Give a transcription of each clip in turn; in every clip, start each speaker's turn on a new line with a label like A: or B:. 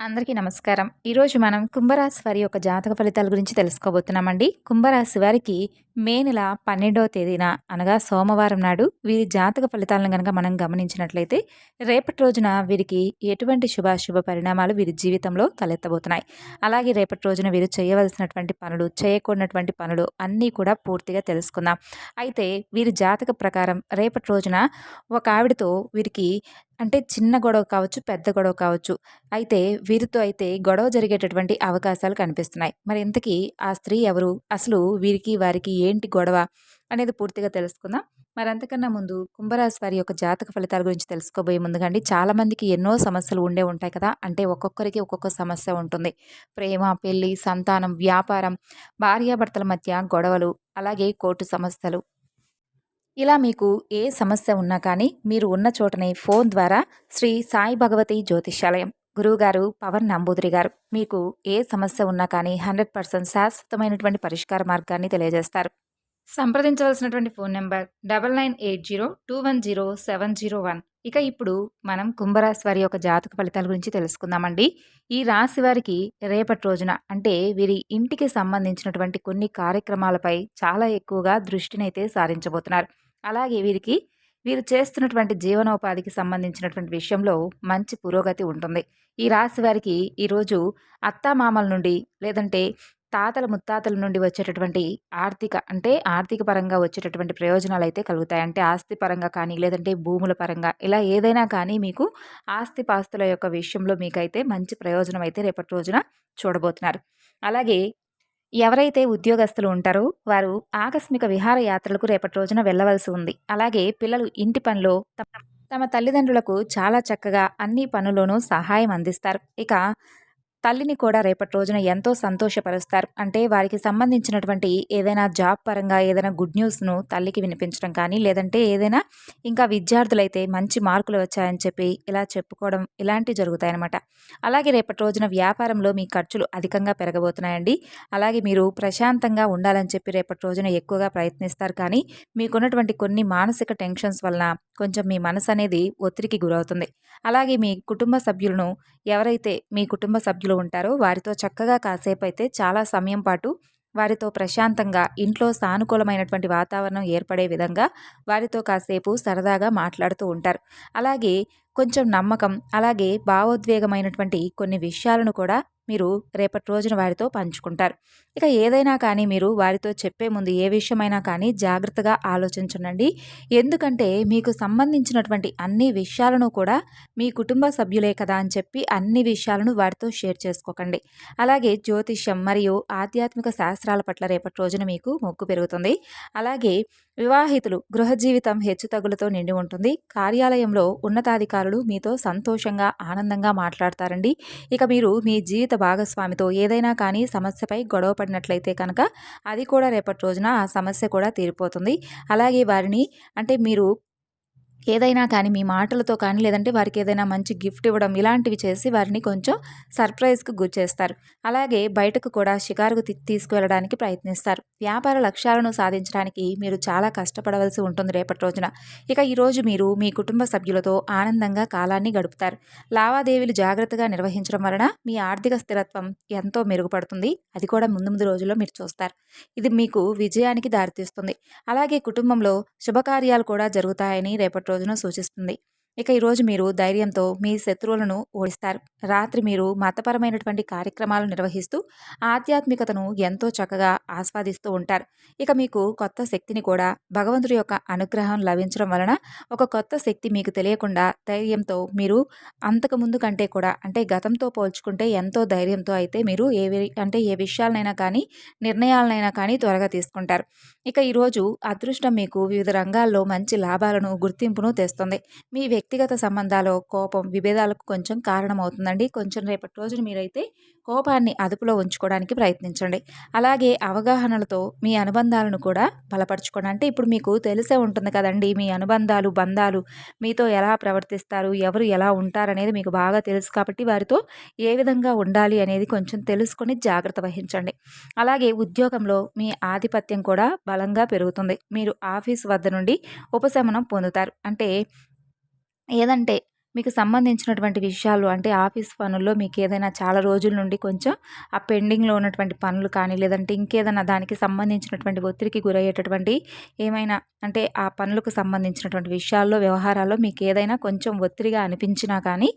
A: అందరికీ నమస్కారం. ఈరోజు మనం కుంభరాశి వారి యొక్క జాతక ఫలితాల గురించి తెలుసుకోబోతున్నామండి. కుంభరాశి వారికి మే నెల పన్నెండవ తేదీన అనగా సోమవారం నాడు వీరి జాతక ఫలితాలను కనుక మనం గమనించినట్లయితే రేపటి రోజున వీరికి ఎటువంటి శుభాశుభ పరిణామాలు వీరి జీవితంలో తలెత్తబోతున్నాయి. అలాగే రేపటి రోజున వీరు చేయవలసినటువంటి పనులు చేయకూడనటువంటి పనులు అన్నీ కూడా పూర్తిగా తెలుసుకుందాం. అయితే వీరి జాతక ప్రకారం రేపటి రోజున ఒక ఆవిడతో వీరికి అంటే చిన్న గొడవ కావచ్చు పెద్ద గొడవ కావచ్చు అయితే వీరితో అయితే గొడవ జరిగేటటువంటి అవకాశాలు కనిపిస్తున్నాయి. మరి ఇంతకీ ఆ స్త్రీ ఎవరు? అసలు వీరికి వారికి ఏంటి గొడవ అనేది పూర్తిగా తెలుసుకుందాం. మరి అంతకన్నా ముందు కుంభరాశి వారి యొక్క జాతక ఫలితాల గురించి తెలుసుకోబోయే ముందుగా అండి. చాలామందికి ఎన్నో సమస్యలు ఉండే ఉంటాయి కదా. అంటే ఒక్కొక్కరికి ఒక్కొక్క సమస్య ఉంటుంది. ప్రేమ పెళ్ళి సంతానం వ్యాపారం భార్యాభర్తల మధ్య గొడవలు అలాగే కోర్టు సమస్యలు ఇలా మీకు ఏ సమస్య ఉన్నా కానీ మీరు ఉన్న చోటనే ఫోన్ ద్వారా శ్రీ సాయి భగవతి జ్యోతిష్యాలయం. గురువుగారు పవన్ నంబూదిరి గారు మీకు ఏ సమస్య ఉన్నా కానీ హండ్రెడ్ పర్సెంట్ శాశ్వతమైనటువంటి పరిష్కార మార్గాన్ని తెలియజేస్తారు. సంప్రదించవలసినటువంటి phone number double nine eight zero two one zero seven zero one. ఇక ఇప్పుడు మనం కుంభరాశి వారి యొక్క జాతక ఫలితాల గురించి తెలుసుకుందామండి. ఈ రాశి వారికి రేపటి రోజున అంటే వీరి ఇంటికి సంబంధించినటువంటి కొన్ని కార్యక్రమాలపై చాలా ఎక్కువగా దృష్టినైతే సారించబోతున్నారు. అలాగే వీరికి వీరు చేస్తున్నటువంటి జీవనోపాధికి సంబంధించినటువంటి విషయంలో మంచి పురోగతి ఉంటుంది. ఈ రాశి వారికి ఈరోజు అత్తామామల నుండి లేదంటే తాతల ముత్తాతల నుండి వచ్చేటటువంటి ఆర్థిక అంటే ఆర్థిక పరంగా వచ్చేటటువంటి ప్రయోజనాలు అయితే కలుగుతాయి. అంటే ఆస్తి పరంగా కానీ లేదంటే భూముల పరంగా ఇలా ఏదైనా కానీ మీకు ఆస్తి పాస్తుల యొక్క విషయంలో మీకైతే మంచి ప్రయోజనం అయితే రేపటి రోజున చూడబోతున్నారు. అలాగే ఎవరైతే ఉద్యోగస్తులు ఉంటారో వారు ఆకస్మిక విహారయాత్రలకు రేపటి రోజున వెళ్ళవలసి ఉంది. అలాగే పిల్లలు ఇంటి పనిలో తమ తల్లిదండ్రులకు చాలా చక్కగా అన్ని పనుల్లోనూ సహాయం అందిస్తారు. ఇక తల్లిని కూడా రేపటి రోజున ఎంతో సంతోషపరుస్తారు. అంటే వారికి సంబంధించినటువంటి ఏదైనా జాబ్ పరంగా ఏదైనా గుడ్ న్యూస్ను తల్లికి వినిపించడం కానీ లేదంటే ఏదైనా ఇంకా విద్యార్థులైతే మంచి మార్కులు వచ్చాయని చెప్పి ఇలా చెప్పుకోవడం ఇలాంటివి జరుగుతాయన్నమాట. అలాగే రేపటి రోజున వ్యాపారంలో మీ ఖర్చులు అధికంగా పెరగబోతున్నాయండి. అలాగే మీరు ప్రశాంతంగా ఉండాలని చెప్పి రేపటి రోజున ఎక్కువగా ప్రయత్నిస్తారు కానీ మీకున్నటువంటి కొన్ని మానసిక టెన్షన్స్ వలన కొంచెం మీ మనసు అనేది ఒత్తిడికి గురవుతుంది. అలాగే మీ కుటుంబ సభ్యులను ఎవరైతే మీ కుటుంబ సభ్యులు ఉంటారో వారితో చక్కగా కాసేపు అయితే చాలా సమయం పాటు వారితో ప్రశాంతంగా ఇంట్లో సానుకూలమైనటువంటి వాతావరణం ఏర్పడే విధంగా వారితో కాసేపు సరదాగా మాట్లాడుతూ ఉంటారు. అలాగే కొంచెం నమ్మకం అలాగే భావోద్వేగమైనటువంటి కొన్ని విషయాలను కూడా మీరు రేపటి రోజున వారితో పంచుకుంటారు. ఇక ఏదైనా కానీ మీరు వారితో చెప్పే ముందు ఏ విషయమైనా కానీ జాగ్రత్తగా ఆలోచించండి. ఎందుకంటే మీకు సంబంధించినటువంటి అన్ని విషయాలను కూడా మీ కుటుంబ సభ్యులే కదా అని చెప్పి అన్ని విషయాలను వారితో షేర్ చేసుకోకండి. అలాగే జ్యోతిష్యం మరియు ఆధ్యాత్మిక శాస్త్రాల పట్ల రేపటి రోజున మీకు మొక్కు పెరుగుతుంది. అలాగే వివాహితులు గృహ జీవితం హెచ్చుతగులతో నిండి ఉంటుంది. కార్యాలయంలో ఉన్నతాధికారులు మీతో సంతోషంగా ఆనందంగా మాట్లాడతారండి. ఇక మీరు మీ జీవిత భాగస్వామితో ఏదైనా కానీ సమస్యపై గొడవ పడినట్లయితే కనుక అది కూడా రేపటి రోజున ఆ సమస్య కూడా తీరిపోతుంది. అలాగే వారిని అంటే మీరు ఏదైనా కానీ మీ మాటలతో కానీ లేదంటే వారికి ఏదైనా మంచి గిఫ్ట్ ఇవ్వడం ఇలాంటివి చేసి వారిని కొంచెం సర్ప్రైజ్కి గురిచేస్తారు. అలాగే బయటకు కూడా షికారుకు తీసుకువెళ్ళడానికి ప్రయత్నిస్తారు. వ్యాపార లక్ష్యాలను సాధించడానికి మీరు చాలా కష్టపడవలసి ఉంటుంది రేపటి రోజున. ఇక ఈరోజు మీరు మీ కుటుంబ సభ్యులతో ఆనందంగా కాలాన్ని గడుపుతారు. లావాదేవీలు జాగ్రత్తగా నిర్వహించడం వలన మీ ఆర్థిక స్థిరత్వం ఎంతో మెరుగుపడుతుంది. అది కూడా ముందు ముందు రోజుల్లో మీరు చూస్తారు. ఇది మీకు విజయానికి దారితీస్తుంది. అలాగే కుటుంబంలో శుభకార్యాలు కూడా జరుగుతాయని రేపటి రోజున సూచిస్తుంది. ఇక ఈరోజు మీరు ధైర్యంతో మీ శత్రువులను ఓడిస్తారు. రాత్రి మీరు మతపరమైనటువంటి కార్యక్రమాలు నిర్వహిస్తూ ఆధ్యాత్మికతను ఎంతో చక్కగా ఆస్వాదిస్తూ ఉంటారు. ఇక మీకు కొత్త శక్తిని కూడా భగవంతుడి యొక్క అనుగ్రహం లభించడం వలన ఒక కొత్త శక్తి మీకు తెలియకుండా ధైర్యంతో మీరు అంతకు ముందు కంటే కూడా అంటే గతంతో పోల్చుకుంటే ఎంతో ధైర్యంతో అయితే మీరు ఏ అంటే ఏ విషయాలనైనా కానీ నిర్ణయాలనైనా కానీ త్వరగా తీసుకుంటారు. ఇక ఈరోజు అదృష్టం మీకు వివిధ రంగాల్లో మంచి లాభాలను గుర్తింపును తెస్తుంది. మీ వ్యక్తిగత సంబంధాలు కోపం విభేదాలకు కొంచెం కారణమవుతుందండి. కొంచెం రేపటి రోజున మీరైతే కోపాన్ని అదుపులో ఉంచుకోవడానికి ప్రయత్నించండి. అలాగే అవగాహనలతో మీ అనుబంధాలను కూడా బలపరచుకోండి. అంటే ఇప్పుడు మీకు తెలిసే ఉంటుంది కదండి మీ అనుబంధాలు బంధాలు మీతో ఎలా ప్రవర్తిస్తారు ఎవరు ఎలా ఉంటారనేది మీకు బాగా తెలుసు కాబట్టి వారితో ఏ విధంగా ఉండాలి అనేది కొంచెం తెలుసుకొని జాగ్రత్త వహించండి. అలాగే ఉద్యోగంలో మీ ఆధిపత్యం కూడా బలంగా పెరుగుతుంది. మీరు ఆఫీస్ వద్ద నుండి ఉపశమనం పొందుతారు. అంటే ఏదంటే మీకు సంబంధించినటువంటి విషయాలు అంటే ఆఫీస్ పనుల్లో మీకు ఏదైనా చాలా రోజుల నుండి కొంచెం ఆ పెండింగ్లో ఉన్నటువంటి పనులు కానీ లేదంటే ఇంకేదైనా దానికి సంబంధించినటువంటి ఒత్తిడికి గురయ్యేటటువంటి ఏమైనా అంటే ఆ పనులకు సంబంధించినటువంటి విషయాల్లో వ్యవహారాల్లో మీకు ఏదైనా కొంచెం ఒత్తిడిగా అనిపించినా కానీ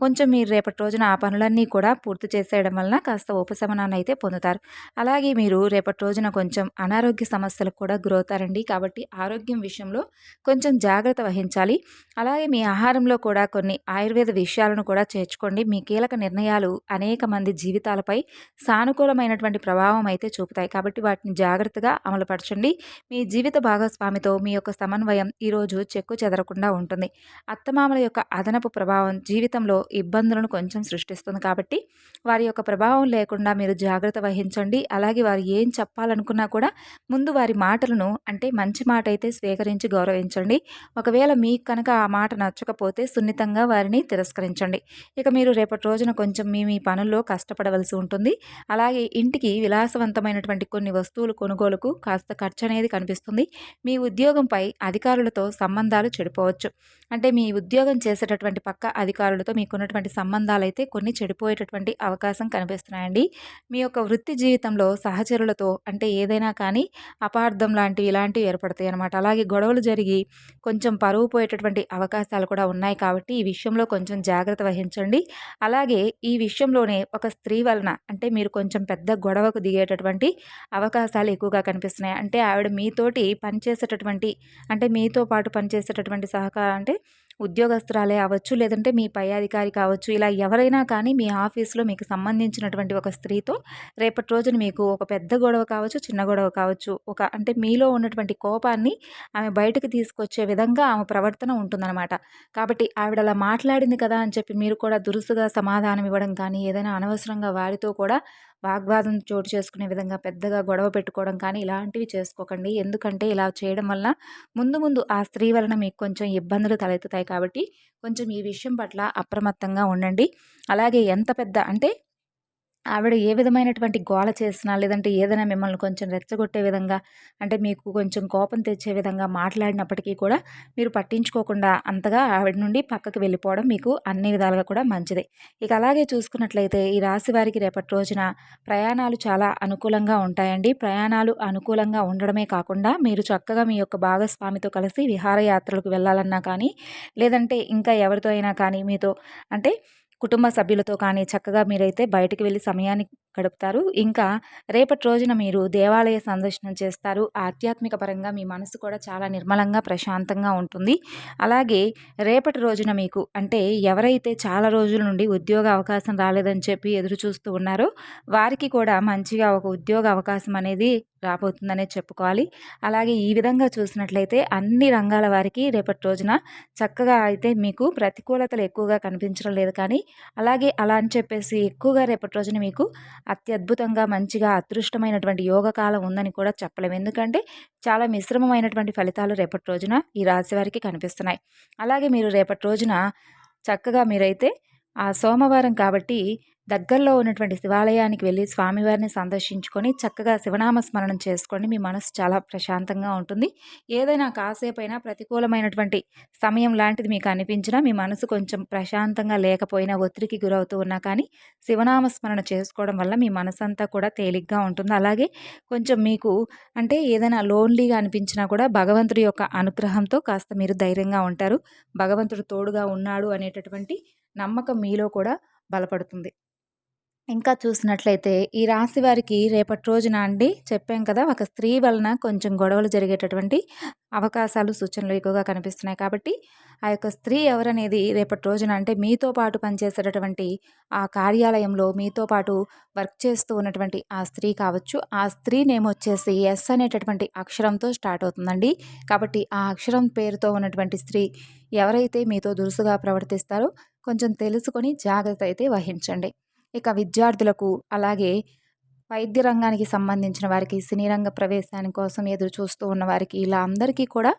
A: కొంచెం మీరు రేపటి రోజున ఆ పనులన్నీ కూడా పూర్తి చేసేయడం వలన కాస్త ఉపశమనాన్ని అయితే పొందుతారు. అలాగే మీరు రేపటి రోజున కొంచెం అనారోగ్య సమస్యలకు కూడా గురవుతారండి. కాబట్టి ఆరోగ్యం విషయంలో కొంచెం జాగ్రత్త వహించాలి. అలాగే మీ ఆహారంలో కూడా కొన్ని ఆయుర్వేద విషయాలను కూడా చేర్చుకోండి. మీ కీలక నిర్ణయాలు అనేక మంది జీవితాలపై సానుకూలమైనటువంటి ప్రభావం అయితే చూపుతాయి. కాబట్టి వాటిని జాగ్రత్తగా అమలుపరచండి. మీ జీవిత భాగస్వామితో మీ యొక్క సమన్వయం ఈరోజు చెక్కు చెదరకుండా ఉంటుంది. అత్తమామల యొక్క అదనపు ప్రభావం జీవితంలో ఇబ్బందులను కొంచెం సృష్టిస్తుంది. కాబట్టి వారి యొక్క ప్రభావం లేకుండా మీరు జాగ్రత్త వహించండి. అలాగే వారు ఏం చెప్పాలనుకున్నా కూడా ముందు వారి మాటలను అంటే మంచి మాట అయితే స్వీకరించి గౌరవించండి. ఒకవేళ మీకు కనుక ఆ మాట నచ్చకపోతే సున్నితంగా వారిని తిరస్కరించండి. ఇక మీరు రేపటి రోజున కొంచెం మీ మీ పనుల్లో కష్టపడవలసి ఉంటుంది. అలాగే ఇంటికి విలాసవంతమైనటువంటి కొన్ని వస్తువులు కొనుగోలుకు కాస్త ఖర్చు అనేది కనిపిస్తుంది. మీ ఉద్యోగంపై అధికారులతో సంబంధాలు చెడిపోవచ్చు. అంటే మీ ఉద్యోగం చేసేటటువంటి పక్క అధికారులతో మీకున్నటువంటి సంబంధాలు అయితే కొన్ని చెడిపోయేటటువంటి అవకాశం కనిపిస్తున్నాయండి. మీ యొక్క వృత్తి జీవితంలో సహచరులతో అంటే ఏదైనా కానీ అపార్థం లాంటివి ఇలాంటివి ఏర్పడతాయి అనమాట అలాగే గొడవలు జరిగి కొంచెం పరువు పోయేటటువంటి అవకాశాలు కూడా ఉన్నాయి కాబట్టి ఈ విషయంలో కొంచెం జాగ్రత్త వహించండి. అలాగే ఈ విషయంలోనే ఒక స్త్రీ వలన అంటే మీరు కొంచెం పెద్ద గొడవకు దిగేటటువంటి అవకాశాలు ఎక్కువగా కనిపిస్తున్నాయి. అంటే ఆవిడ మీతోటి పనిచేసేటటువంటి అంటే మీతో పాటు పనిచేసేటటువంటి సహకారం అంటే ఉద్యోగస్తురాలే అవ్వచ్చు లేదంటే మీ పై అధికారి కావచ్చు ఇలా ఎవరైనా కానీ మీ ఆఫీస్లో మీకు సంబంధించినటువంటి ఒక స్త్రీతో రేపటి రోజున మీకు ఒక పెద్ద గొడవ కావచ్చు చిన్న గొడవ కావచ్చు ఒక అంటే మీలో ఉన్నటువంటి కోపాన్ని ఆమె బయటకు తీసుకొచ్చే విధంగా ఆమె ప్రవర్తన ఉంటుందన్నమాట. కాబట్టి ఆవిడ అలా మాట్లాడింది కదా అని చెప్పి మీరు కూడా దురుసుగా సమాధానం ఇవ్వడం కానీ ఏదైనా అనవసరంగా వారితో కూడా వాగ్వాదం చోటు చేసుకునే విధంగా పెద్దగా గొడవ పెట్టుకోవడం కానీ ఇలాంటివి చేసుకోకండి. ఎందుకంటే ఇలా చేయడం వల్ల ముందు ముందు ఆ స్త్రీ వలన మీకు కొంచెం ఇబ్బందులు తలెత్తుతాయి కాబట్టి కొంచెం ఈ విషయం పట్ల అప్రమత్తంగా ఉండండి. అలాగే ఎంత పెద్ద అంటే ఆవిడ ఏ విధమైనటువంటి గోల చేసినా లేదంటే ఏదైనా మిమ్మల్ని కొంచెం రెచ్చగొట్టే విధంగా అంటే మీకు కొంచెం కోపం తెచ్చే విధంగా మాట్లాడినప్పటికీ కూడా మీరు పట్టించుకోకుండా అంతగా ఆవిడ నుండి పక్కకి వెళ్ళిపోవడం మీకు అన్ని విధాలుగా కూడా మంచిది. ఇక అలాగే చూసుకున్నట్లయితే ఈ రాశి వారికి రేపటి రోజున ప్రయాణాలు చాలా అనుకూలంగా ఉంటాయండి. ప్రయాణాలు అనుకూలంగా ఉండడమే కాకుండా మీరు చక్కగా మీ యొక్క భాగస్వామితో కలిసి విహారయాత్రలకు వెళ్ళాలన్నా కానీ లేదంటే ఇంకా ఎవరితో అయినా కానీ మీతో అంటే కుటుంబ సభ్యులతో కానీ చక్కగా మీరైతే బయటికి వెళ్ళి సమయాన్ని గడుపుతారు. ఇంకా రేపటి రోజున మీరు దేవాలయ సందర్శనం చేస్తారు. ఆధ్యాత్మిక పరంగా మీ మనసు కూడా చాలా నిర్మలంగా ప్రశాంతంగా ఉంటుంది. అలాగే రేపటి రోజున మీకు అంటే ఎవరైతే చాలా రోజుల నుండి ఉద్యోగ అవకాశం రాలేదని చెప్పి ఎదురు చూస్తూ ఉన్నారో వారికి కూడా మంచిగా ఒక ఉద్యోగ అవకాశం అనేది రాబోతుందనే చెప్పుకోవాలి. అలాగే ఈ విధంగా చూసినట్లయితే అన్ని రంగాల వారికి రేపటి రోజున చక్కగా అయితే మీకు ప్రతికూలతలు ఎక్కువగా కనిపించడం లేదు కానీ అలాగే అలా అని చెప్పేసి ఎక్కువగా రేపటి రోజున మీకు అత్యద్భుతంగా మంచిగా అదృష్టమైనటువంటి యోగకాలం ఉందని కూడా చెప్పలేము ఎందుకంటే చాలా మిశ్రమమైనటువంటి ఫలితాలు రేపటి రోజున ఈ రాశి వారికి కనిపిస్తున్నాయి. అలాగే మీరు రేపటి రోజున చక్కగా మీరైతే ఆ సోమవారం కాబట్టి దగ్గరలో ఉన్నటువంటి శివాలయానికి వెళ్ళి స్వామివారిని సందర్శించుకొని చక్కగా శివనామ స్మరణం చేసుకోండి. మీ మనసు చాలా ప్రశాంతంగా ఉంటుంది. ఏదైనా కాసేపైనా ప్రతికూలమైనటువంటి సమయం లాంటిది మీకు అనిపించినా మీ మనసు కొంచెం ప్రశాంతంగా లేకపోయినా ఒత్తిడికి గురవుతూ ఉన్నా కానీ శివనామ స్మరణ చేసుకోవడం వల్ల మీ మనసు అంతా కూడా తేలిగ్గా ఉంటుంది. అలాగే కొంచెం మీకు అంటే ఏదైనా లోన్లీగా అనిపించినా కూడా భగవంతుడి యొక్క అనుగ్రహంతో కాస్త మీరు ధైర్యంగా ఉంటారు. భగవంతుడు తోడుగా ఉన్నాడు అనేటటువంటి నమ్మకం మీలో కూడా బలపడుతుంది. ఇంకా చూసినట్లయితే ఈ రాశి వారికి రేపటి రోజున అండి చెప్పాం కదా ఒక స్త్రీ వలన కొంచెం గొడవలు జరిగేటటువంటి అవకాశాలు సూచనలు ఎక్కువగా కనిపిస్తున్నాయి. కాబట్టి ఆ యొక్క స్త్రీ ఎవరనేది రేపటి రోజున అంటే మీతో పాటు పనిచేసేటటువంటి ఆ కార్యాలయంలో మీతో పాటు వర్క్ చేస్తూ ఉన్నటువంటి ఆ స్త్రీ కావచ్చు. ఆ స్త్రీ నేమ్ వచ్చేసి ఎస్ అనేటటువంటి అక్షరంతో స్టార్ట్ అవుతుందండి. కాబట్టి ఆ అక్షరం పేరుతో ఉన్నటువంటి స్త్రీ ఎవరైతే మీతో దురుసుగా ప్రవర్తిస్తారో కొంచెం తెలుసుకొని జాగ్రత్త అయితే వహించండి. ఇక విద్యార్థులకు అలాగే వైద్య రంగానికి సంబంధించిన వారికి సినీ రంగ ప్రవేశాని కోసం ఎదురు చూస్తూ ఉన్న వారికి ఇలా అందరికీ కూడా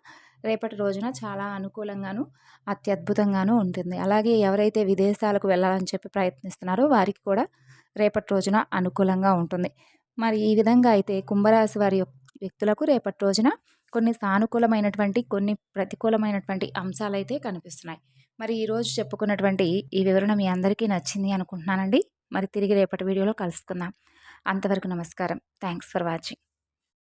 A: రేపటి రోజున చాలా అనుకూలంగాను అత్యద్భుతంగాను ఉంటుంది. అలాగే ఎవరైతే విదేశాలకు వెళ్ళాలని చెప్పి ప్రయత్నిస్తున్నారో వారికి కూడా రేపటి రోజున అనుకూలంగా ఉంటుంది. మరి ఈ విధంగా అయితే కుంభరాశి వారి వ్యక్తులకు రేపటి రోజున కొన్ని సానుకూలమైనటువంటి కొన్ని ప్రతికూలమైనటువంటి అంశాలు అయితే కనిపిస్తున్నాయి. మరి ఈరోజు చెప్పుకున్నటువంటి ఈ వివరణ మీ అందరికీ నచ్చింది అనుకుంటున్నానండి. మరి తిరిగి రేపటి వీడియోలో కలుసుకుందాం. అంతవరకు నమస్కారం. Thanks for watching